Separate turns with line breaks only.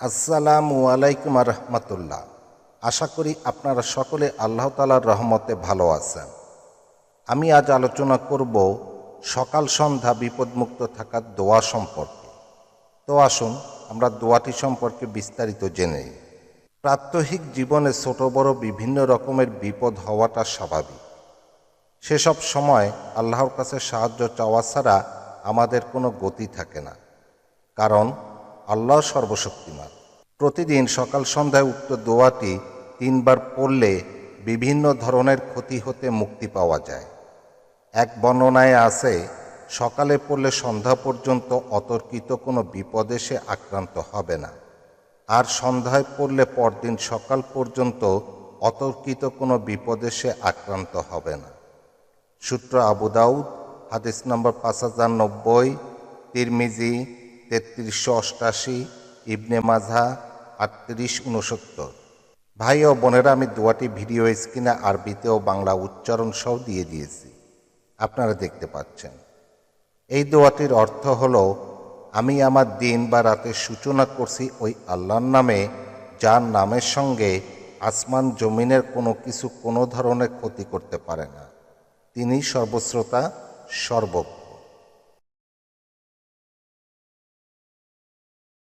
আসসালামু আলাইকুম রহমতুল্লাহ। আশা করি আপনারা সকলে আল্লাহ তালার রহমতে ভালো আছেন। আমি আজ আলোচনা করব সকাল সন্ধ্যা বিপদমুক্ত থাকার দোয়া সম্পর্কে। তো আসুন, আমরা দোয়াটি সম্পর্কে বিস্তারিত জেনে প্রাত্যহিক জীবনে ছোট বড় বিভিন্ন রকমের বিপদ হওয়াটা স্বাভাবিক। সেসব সময় আল্লাহর কাছে সাহায্য চাওয়া ছাড়া আমাদের কোনো গতি থাকে না। কারণ আল্লাহ সর্বশক্তিমান। প্রতিদিন সকাল সন্ধ্যায় উক্ত দোয়াটি তিনবার পড়লে বিভিন্ন ধরনের ক্ষতি হতে মুক্তি পাওয়া যায়। এক বর্ণনায় আছে, সকালে পড়লে সন্ধ্যা পর্যন্ত অতর্কিত কোনো বিপদে সে আক্রান্ত হবে না। আর সন্ধ্যায় পড়লে পরদিন সকাল পর্যন্ত অতর্কিত কোনো বিপদে সে আক্রান্ত হবে না। সূত্র আবু দাউদ, হাদিস নম্বর পাঁচ হাজার নব্বই, তিরমিজি তেত্রিশশো অষ্টাশি, ইবনে মাঝা আটত্রিশ উনসত্তর ভাই ও বোনেরা, আমি দুয়াটি ভিডিও স্ক্রিনে আরবিতে ও বাংলা উচ্চারণ সহ দিয়ে দিয়েছি। আপনারা দেখতে পাচ্ছেন। এই দোয়াটির অর্থ হল, আমি আমার দিন বা রাতের সূচনা করছি ওই আল্লাহর নামে, যার নামের সঙ্গে আসমান জমিনের কোনো কিছু কোনো ধরনের ক্ষতি করতে পারে না। তিনি সর্বশ্রোতা সর্বজ্ঞ